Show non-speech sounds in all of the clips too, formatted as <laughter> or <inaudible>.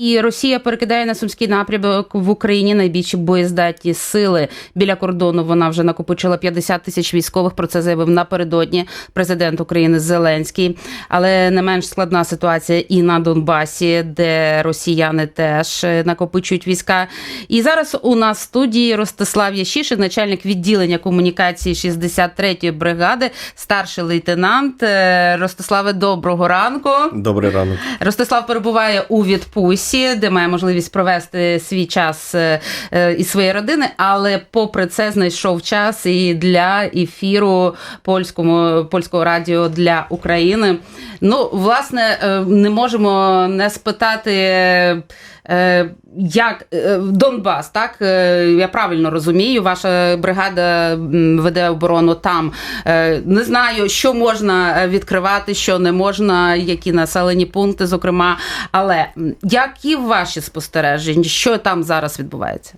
І Росія перекидає на сумський напрямок в Україні найбільші боєздатні сили біля кордону. Вона вже накопичила 50 тисяч військових. Про це заявив напередодні президент України Зеленський. Але не менш складна ситуація і на Донбасі, де росіяни теж е, накопичують війська. І зараз у нас в студії Ростислав Ящишин, начальник відділення комунікації 63-ї бригади, старший лейтенант. Е, Ростиславе, доброго ранку. Добрий ранок. Ростислав перебуває у відпустці, де має можливість провести свій час е, е, із своєї родини, але попри це знайшов час і для ефіру польському польського радіо для України. Ну, власне, е, не можемо не спитати. Е, Як е, Донбас, так Е, я правильно розумію, ваша бригада веде оборону там. Не знаю, що можна відкривати, що не можна, які населені пункти, зокрема. Але які ваші спостереження, що там зараз відбувається?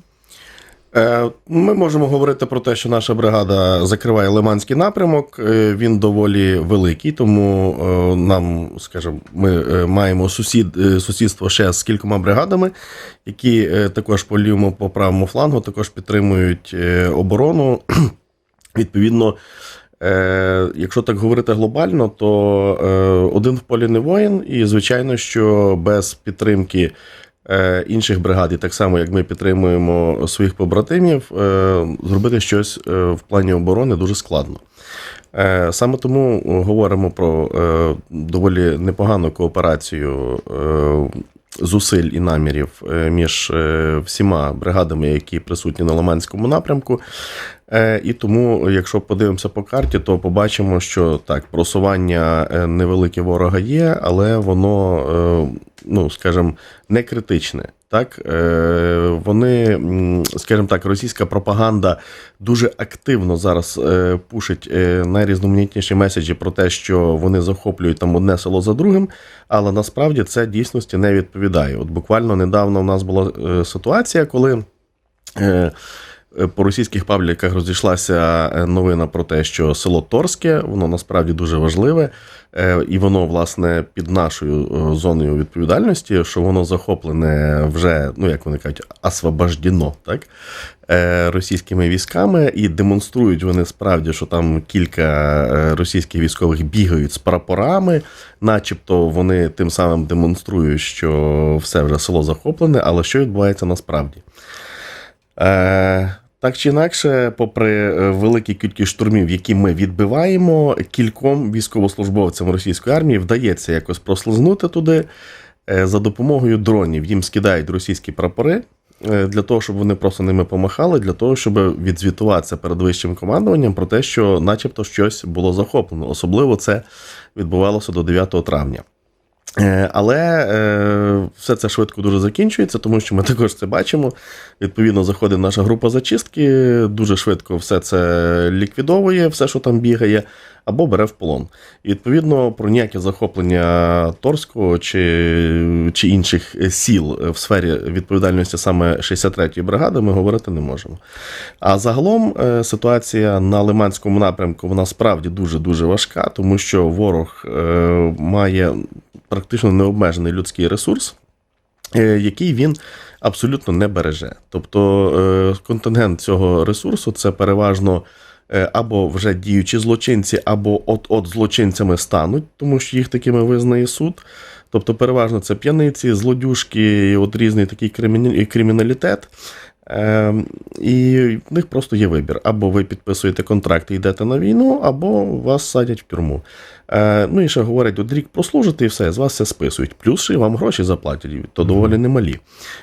Е, Ми можемо говорити про те, що наша бригада закриває Лиманський напрямок. Е, Він доволі великий, тому е, нам, скажімо, ми маємо сусід, сусідство ще з кількома бригадами, які також по лівому по правому флангу також підтримують оборону. <clears throat> Відповідно, якщо так говорити глобально, то один в полі не воїн, і звичайно, що без підтримки інших бригад, і так само як ми підтримуємо своїх побратимів, е, зробити щось е, в плані оборони дуже складно. Е, Саме тому говоримо про е, доволі непогану кооперацію е, зусиль і намірів е, між е, всіма бригадами, які присутні на Лиманському напрямку. Е, І тому, якщо подивимося по карті, то побачимо, що так, просування е, невелике ворога є, але воно, е, ну скажімо, не критичне. Так, вони, скажімо так, російська пропаганда дуже активно зараз пушить найрізноманітніші меседжі про те, що вони захоплюють там одне село за другим, але насправді це дійсності не відповідає. От буквально недавно в нас була ситуація, коли. Е, по російських пабліках розійшлася е, новина про те, що село Торське, воно насправді дуже важливе, е, і воно, власне, під нашою зоною відповідальності, що воно захоплене вже, ну як вони кажуть, освобождено, так? Російськими військами, і демонструють вони справді, що там кілька російських військових бігають з прапорами, начебто вони тим самим демонструють, що все вже село захоплене, але що відбувається насправді? Так чи інакше, попри е, великі кількість штурмів, які ми відбиваємо, кільком військовослужбовцям російської армії вдається якось прослизнути туди е, за допомогою дронів. Їм скидають російські прапори е, для того, щоб вони просто ними помахали, для того, щоб відзвітуватися перед вищим командуванням про те, що, начебто, щось було захоплено. Особливо це відбувалося до 9 травня. Е, Але е, все це швидко дуже закінчується, тому що ми <laughs> також це бачимо. Відповідно, заходить наша група зачистки, дуже швидко все це ліквідовує, все, що там бігає, або бере в полон. І відповідно про ніяке захоплення Торського чи, чи інших сіл в сфері відповідальності саме 63-ї бригади ми говорити не можемо. А загалом е, ситуація на Лиманському напрямку вона справді дуже дуже важка, тому що ворог е, має практично необмежений людський ресурс, е, який він абсолютно не береже. Тобто контингент цього ресурсу це переважно або вже діючі злочинці, або от-от злочинцями стануть, тому що їх такими визнає суд. Тобто, переважно це п'яниці, злодюжки, от різний такий криміналітет. Е, і в них просто є вибір: або ви підписуєте контракт і йдете на війну, або вас садять в тюрму. Е, ну і ще говорять, от рік прослужите і все, з вас все списують. Плюс ще вам гроші заплатять, то доволі немалі.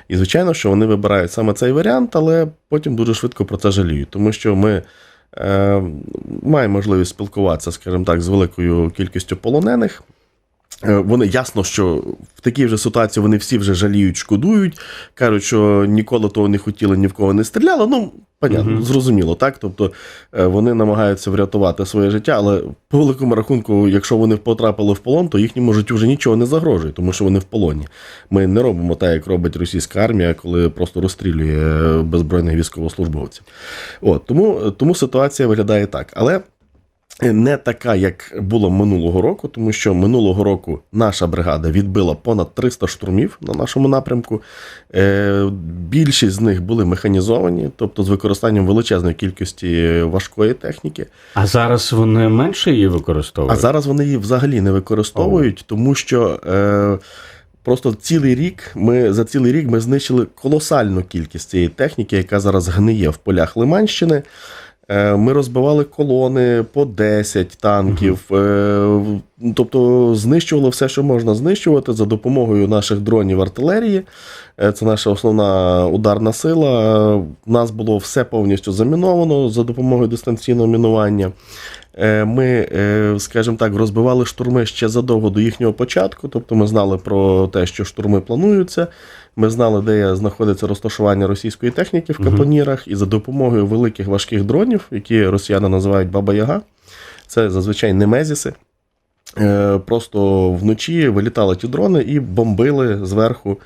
І звичайно, що вони вибирають саме цей варіант, але потім дуже швидко про це жаліють, тому що ми. Е, маємо можливість спілкуватися, скажімо так, з великою кількістю полонених. Е, Вони ясно, що в такій вже ситуації вони всі вже жаліють, шкодують, кажуть, що ніколи того не хотіли, ні в кого не стріляли. Ну, понятно, угу. зрозуміло, так? Тобто е, вони намагаються врятувати своє життя, але по великому рахунку, якщо вони потрапили в полон, то їхньому життю вже нічого не загрожує, тому що вони в полоні. Ми не робимо так, як робить російська армія, коли просто розстрілює беззбройних військовослужбовців. От, тому, тому ситуація виглядає так. Але не така, як було минулого року, тому що минулого року наша бригада відбила понад 300 штурмів на нашому напрямку. Е, Більшість з них були механізовані, тобто з використанням величезної кількості важкої техніки. А зараз вони менше її використовують? А зараз вони її взагалі не використовують, тому що. Е, Просто цілий рік ми за цілий рік ми знищили колосальну кількість цієї техніки, яка зараз гниє в полях Лиманщини. Е, Ми розбивали колони по 10 танків, е, тобто знищували все, що можна знищувати за допомогою наших дронів артилерії. Е, Це наша основна ударна сила. У нас було все повністю заміновано за допомогою дистанційного мінування. Ми, скажімо так, розбивали штурми ще задовго до їхнього початку. Тобто ми знали про те, що штурми плануються. Ми знали, де знаходиться розташування російської техніки в капонірах, і за допомогою великих важких дронів, які росіяни називають Баба Яга, це зазвичай немезіси. е, Просто вночі вилітали ті дрони і бомбили зверху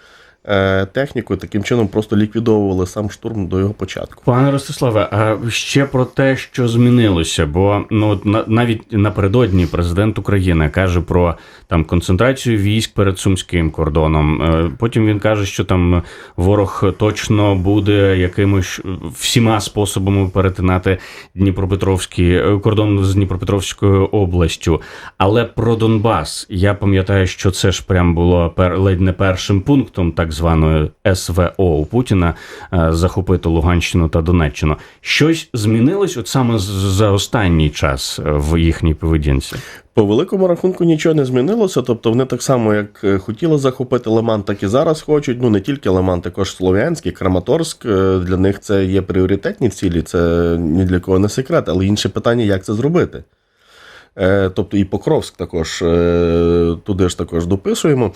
техніку, таким чином просто ліквідовували сам штурм до його початку. Пане Ростиславе, а ще про те, що змінилося, бо ну на- навіть напередодні президент України каже про там концентрацію військ перед сумським кордоном. Е, Потім він каже, що там ворог точно буде якимось е, всіма способами перетинати Дніпропетровський е, кордон з Дніпропетровською областю. Але про Донбас я пам'ятаю, що це ж прям було пер ледь не першим пунктом так званої СВО у Путіна е, захопити Луганщину та Донеччину. Щось змінилось от саме за останній час е, в їхній поведінці. По великому рахунку нічого не змінилося. Тобто вони так само, як е, хотіли захопити Лиман, так і зараз хочуть. Ну не тільки Лиман, також Слов'янський, Краматорськ. Для них це є пріоритетні цілі, це ні для кого не секрет. Але інше питання, як це зробити. Е, Тобто і Покровськ також е, туди ж також дописуємо.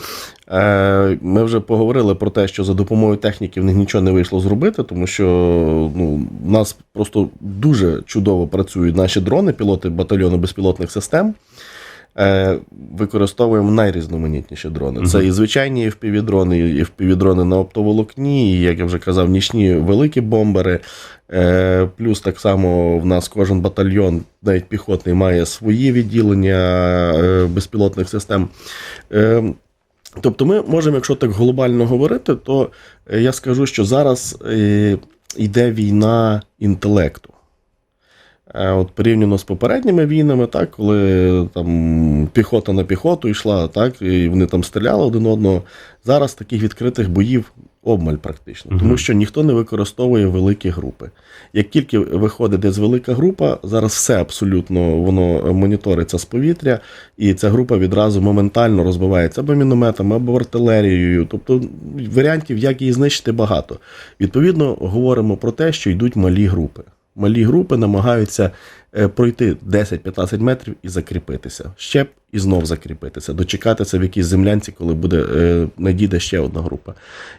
Е, Ми вже поговорили про те, що за допомогою техніки в них нічого не вийшло зробити, тому що ну, в нас просто дуже чудово працюють наші дрони, пілоти батальйону безпілотних систем. Е, Використовуємо найрізноманітніші дрони. Це і звичайні FPV-дрони, і FPV-дрони на оптоволокні, і, як я вже казав, нічні великі бомбери. Е, Плюс так само в нас кожен батальйон, навіть піхотний, має свої відділення е, безпілотних систем. Тобто, ми можемо, якщо так глобально говорити, то я скажу, що зараз йде війна інтелекту. Е, От порівняно з попередніми війнами, так, коли там піхота на піхоту йшла, так, і вони там стріляли один одного. Зараз таких відкритих боїв обмаль практично, тому що ніхто не використовує великі групи. Як тільки виходить десь велика група, зараз все абсолютно воно моніториться з повітря, і ця група відразу моментально розбивається або мінометами, або артилерією. Тобто варіантів, як її знищити, багато. Відповідно, говоримо про те, що йдуть малі групи. Малі групи намагаються пройти 10-15 метрів і закріпитися. Ще і знов закріпитися, дочекатися в якійсь землянці, коли буде е, надійде ще одна група.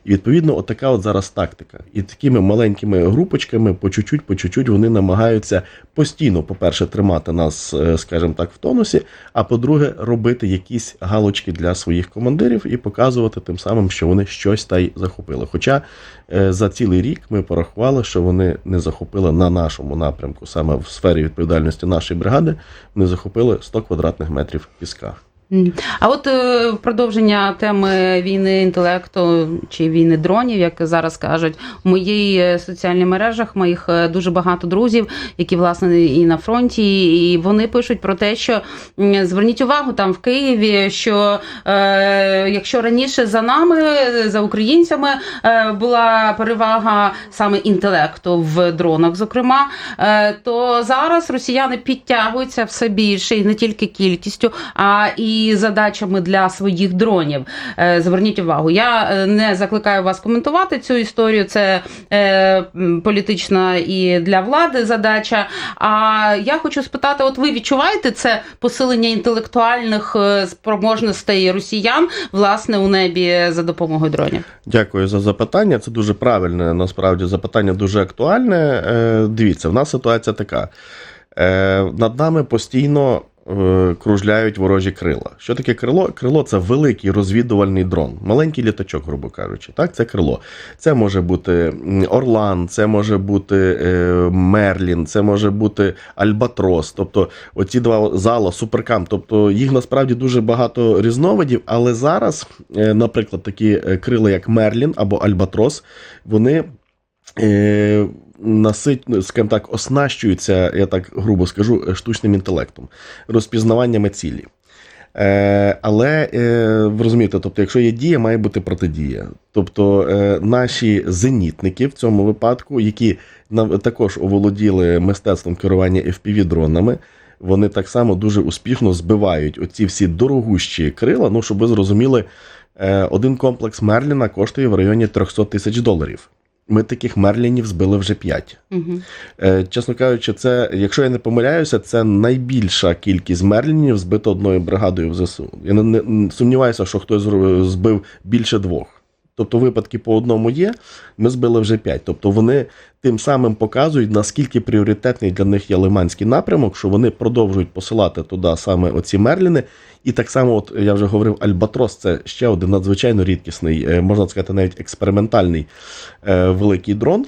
І відповідно, отака от зараз тактика. І такими маленькими групочками, по чуть-чуть, по чуть-чуть, вони намагаються постійно, по-перше, тримати нас, е, скажімо так, в тонусі, а по-друге, робити якісь галочки для своїх командирів і показувати тим самим, що вони щось та й захопили. Хоча е, за цілий рік ми порахували, що вони не захопили на нашому напрямку, саме в сфері відповідальності нашої бригади, вони захопили 100 квадратних метрів піска. А от е, продовження теми війни інтелекту чи війни дронів, як зараз кажуть, в моїй е, соціальних мережах моїх е, дуже багато друзів, які власне і на фронті, і вони пишуть про те, що зверніть увагу там в Києві, що е, якщо раніше за нами, за українцями, е, була перевага саме інтелекту в дронах, зокрема, е, то зараз росіяни підтягуються все більше і не тільки кількістю, а і задачами для своїх дронів. Е, Зверніть увагу, я е, не закликаю вас коментувати цю історію. Це е, політична і для влади задача. А я хочу спитати: от ви відчуваєте це посилення інтелектуальних спроможностей росіян власне у небі за допомогою дронів? Дякую за запитання. Це дуже правильне, насправді запитання дуже актуальне. Дивіться, в нас ситуація така. Над нами постійно кружляють ворожі крила. Що таке крило? Крило це великий розвідувальний дрон, маленький літачок, грубо кажучи. Так, це крило. Це може бути Орлан, це може бути е, Мерлін, це може бути Альбатрос. Тобто, оці два зала, суперкам. Тобто їх насправді дуже багато різновидів, але зараз, е, наприклад, такі е, крила, як Мерлін або Альбатрос, вони. Насить, ну, скажімо так, оснащуються, я так грубо скажу, е, штучним інтелектом, розпізнаваннями цілі. Е, але е, ви розумієте, тобто, якщо є дія, має бути протидія. Тобто е, наші зенітники в цьому випадку, які також оволоділи мистецтвом керування FPV-дронами, вони так само дуже успішно збивають оці всі дорогущі крила. Ну, щоб ви зрозуміли, е, один комплекс Мерліна коштує в районі 300 тисяч доларів. Ми таких Мерлінів збили вже п'ять. Угу. Чесно кажучи, це, якщо я не помиляюся, це найбільша кількість Мерлінів збито одною бригадою в ЗСУ. Я не, не сумніваюся, що хтось збив більше двох. Тобто випадки по одному є, ми збили вже п'ять. Тобто вони тим самим показують, наскільки пріоритетний для них є Лиманський напрямок, що вони продовжують посилати туди саме оці Мерліни. І так само, от я вже говорив, Альбатрос це ще один надзвичайно рідкісний, е, можна сказати, навіть експериментальний е, великий дрон.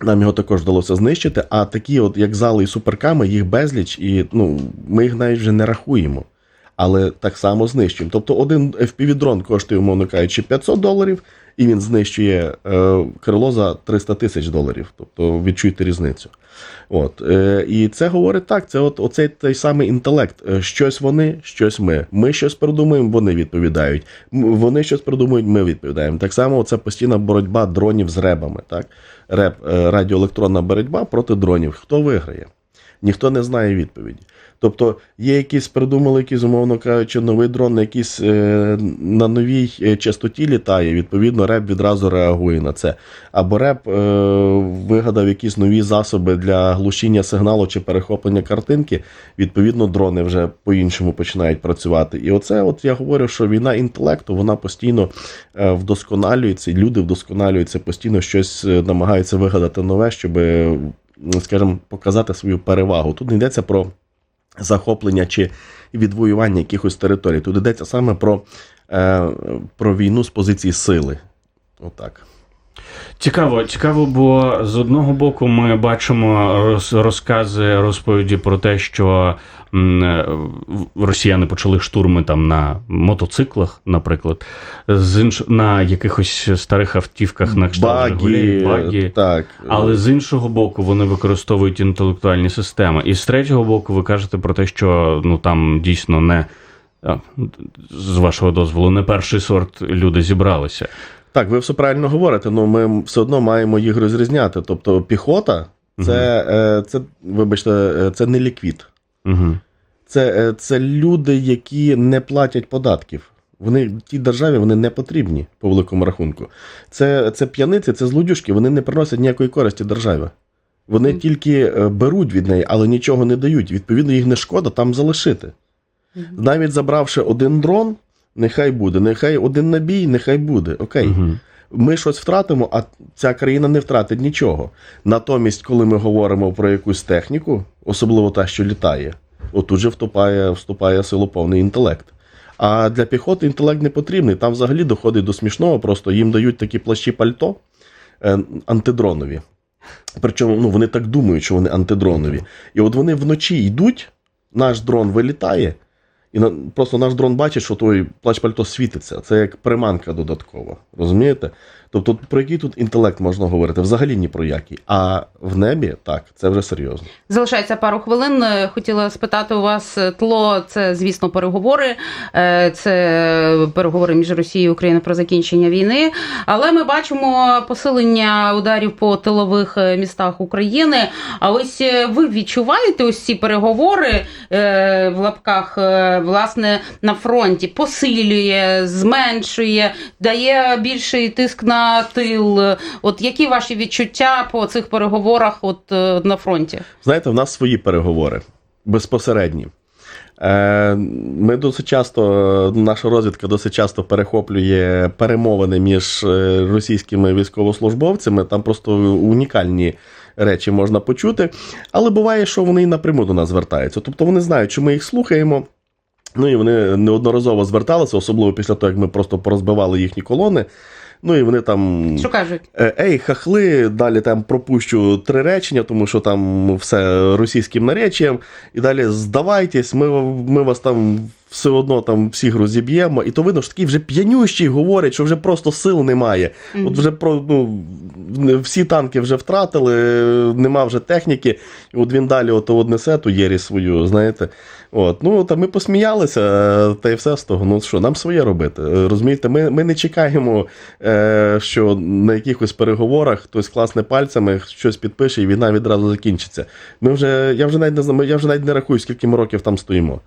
Нам його також вдалося знищити. А такі, от як зали і суперками, їх безліч, і ну, ми їх навіть вже не рахуємо. Але так само знищуємо. Тобто один FPV-дрон коштує, умовно кажучи, 500 доларів, і він знищує е, крило за 300 тисяч доларів. Тобто відчуйте різницю. От. Е, і це говорить так: це от оцей той самий інтелект. Е, Щось вони, щось ми. Ми щось придумуємо, вони відповідають. Вони щось придумують, ми відповідаємо. Так само це постійна боротьба дронів з ребами. Так? Реб, е, радіоелектронна боротьба проти дронів. Хто виграє? Ніхто не знає відповіді. Тобто є якісь придумали, якісь, умовно кажучи, новий дрон на якісь е, на новій е, частоті літає. Відповідно, реп відразу реагує на це. Або реп е, вигадав якісь нові засоби для глушіння сигналу чи перехоплення картинки. Відповідно, дрони вже по-іншому починають працювати. І оце, от я говорю, що війна інтелекту вона постійно е, вдосконалюється, люди вдосконалюються, постійно щось намагаються вигадати нове, щоб, скажімо, показати свою перевагу. Тут не йдеться про захоплення чи відвоювання якихось територій. Тут йдеться саме про, е, про війну з позиції сили. Отак. Цікаво, цікаво, бо з одного боку ми бачимо роз, розкази, розповіді про те, що росіяни почали штурми там на мотоциклах, наприклад, з інш... на якихось старих автівках на кшталт Баги, багі. так. Але з іншого боку, вони використовують інтелектуальні системи. І з третього боку, ви кажете про те, що ну там дійсно не з вашого дозволу, не перший сорт люди зібралися. Так, ви все правильно говорите, але ми все одно маємо їх розрізняти. Тобто піхота це, е, це вибачте, е, це не ліквід. Угу. Це, е, це люди, які не платять податків. Вони тій державі вони не потрібні по великому рахунку. Це, це п'яниці, це злодюжки, вони не приносять ніякої користі державі. Вони Мгм. тільки беруть від неї, але нічого не дають. Відповідно, їх не шкода там залишити. Навіть забравши один дрон, нехай буде, нехай один набій, нехай буде. Окей. Угу. Ми щось втратимо, а ця країна не втратить нічого. Натомість, коли ми говоримо про якусь техніку, особливо та, що літає, отут же вступає, вступає в силу повний інтелект. А для піхоти інтелект не потрібний. Там взагалі доходить до смішного, просто їм дають такі плащі пальто е, антидронові. Причому ну, вони так думають, що вони антидронові. І от вони вночі йдуть, наш дрон вилітає, і на, просто наш дрон бачить, що той плач пальто світиться. Це як приманка додаткова. Розумієте? Тобто, про який тут інтелект можна говорити? Взагалі ні про який. А в небі так, це вже серйозно. Залишається пару хвилин. Е, Хотіла спитати у вас е, тло. Це, звісно, переговори. Е, Це переговори між Росією і Україною про закінчення війни. Але ми бачимо посилення ударів по тилових містах України. А ось ви відчуваєте ось ці переговори в лапках власне на фронті? Посилює, зменшує, дає більший тиск на тил. От які ваші відчуття по цих переговорах от е, на фронті? Знаєте, в нас свої переговори безпосередні. Е, Ми досить часто, наша розвідка досить часто перехоплює перемовини між е, російськими військовослужбовцями. Там просто унікальні речі можна почути. Але буває, що вони і напряму до нас звертаються. Тобто вони знають, що ми їх слухаємо. Ну і вони неодноразово зверталися, особливо після того, як ми просто порозбивали їхні колони. Ну і вони там. Що кажуть? Е, Ей, хахли, далі там пропущу три речення, тому що там все російським наречієм. І далі здавайтесь, ми, ми вас там все одно там всіх розіб'ємо. І то видно, що такий вже п'янющий говорять, що вже просто сил немає. От вже про ну, всі танки вже втратили, нема вже техніки. І от він далі ото от несе ту єрі свою, знаєте. От, ну, та ми посміялися, та й все з того. Ну що, нам своє робити. Розумієте, ми, ми не чекаємо, е, що на якихось переговорах хтось класне пальцями, щось підпише, і війна відразу закінчиться. Ми вже, я вже навіть не знаю, я вже навіть не рахую, скільки ми років там стоїмо.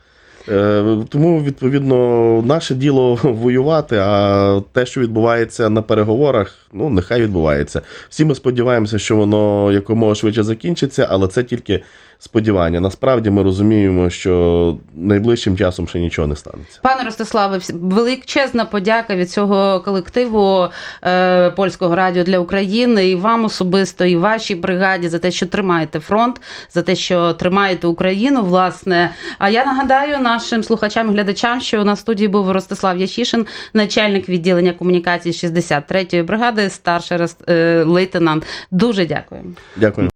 Е, Тому, відповідно, наше діло <laughs> воювати, а те, що відбувається на переговорах, ну нехай відбувається. Всі ми сподіваємося, що воно якомога швидше закінчиться, але це тільки сподівання. Насправді ми розуміємо, що найближчим часом ще нічого не станеться. Пане Ростиславе, величезна подяка від цього колективу е, польського радіо для України і вам особисто, і вашій бригаді за те, що тримаєте фронт, за те, що тримаєте Україну. Власне, а я нагадаю нашим слухачам глядачам, що у нас студії був Ростислав Ящишин, начальник відділення комунікації 63-ї бригади, старший е, лейтенант. Дуже дякую. Дякую.